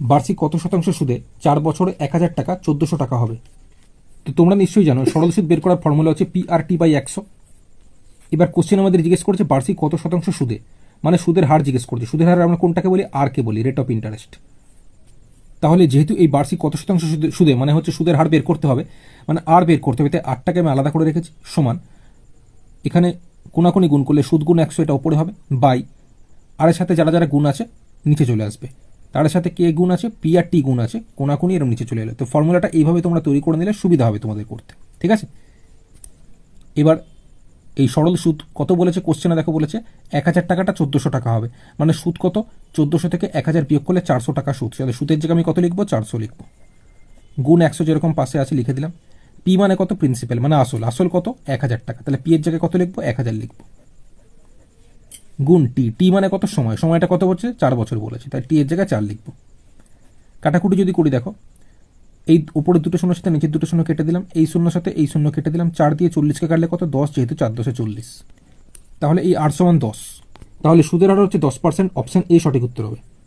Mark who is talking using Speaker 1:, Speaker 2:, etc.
Speaker 1: বার্ষিক কত শতাংশ সুদে চার বছরে এক হাজার টাকা চোদ্দোশো টাকা হবে? তো তোমরা নিশ্চয়ই জানো সরল সুদ বের করার ফর্মুলা হচ্ছে পি আর টি বাই একশো। এবার কোশ্চেন আমাদের জিজ্ঞেস করেছে, বার্ষিক কত শতাংশ সুদে? মানে সুদের হার জিজ্ঞেস করছে। সুদের হার আমরা কোনটাকে বলি? আর কে বলি রেট অফ ইন্টারেস্ট তাহলে যেহেতু এই বার্ষিক কত শতাংশ সুদে- মানে হচ্ছে সুদের হার বের করতে হবে মানে আর বের করতে হবে, তাই আটটাকে আমি আলাদা করে রেখেছি, সমান। এখানে কোনাকুনি গুণ করলে সুদ গুণ একশো, এটা ওপরে হবে, বাই। আর এর সাথে যারা যারা গুণ আছে, নিচে চলে আসবে। তার সাথে কে গুণ আছে? পি আর টি গুণ আছে। কোনাকুনি এরকম নিচে চলে এলো। তো ফর্মুলাটা এইভাবে তোমরা তৈরি করে নিলে সুবিধা হবে তোমাদের করতে। ঠিক আছে? এবার এই সরল সুদ কত বলেছে? কোশ্চেনে দেখো বলেছে, এক হাজার টাকাটা চোদ্দোশো টাকা হবে। মানে সুদ কত? চোদ্দোশো থেকে এক হাজার বিয়োগ করলে চারশো টাকা সুদ। তাহলে সুদের জায়গায় আমি কত লিখব? চারশো লিখব। গুণ একশো যেরকম পাশে আছে লিখে দিলাম। পি মানে কত? প্রিন্সিপাল মানে আসল। আসল কত? এক হাজার টাকা। তাহলে পি এর জায়গায় কত লিখব? এক হাজার লিখব। গুণ টি টি মানে কত সময়? সময়টা কত বলছে? চার বছর বলেছে। তাই টি এর জায়গায় চার লিখব। কাটাকুটি যদি করি, দেখো, এই উপরে দুটো শূন্যের সাথে নিচের দুটো শূন্য কেটে দিলাম, এই শূন্যর সাথে এই শূন্য কেটে দিলাম, চার দিয়ে চল্লিশকে কাটলে কত? দশ, যেহেতু চার দশে চল্লিশ। তাহলে এই আট সমান দশ। তাহলে সুদের হার হচ্ছে দশ পার্সেন্ট। অপশান এই সঠিক উত্তর হবে।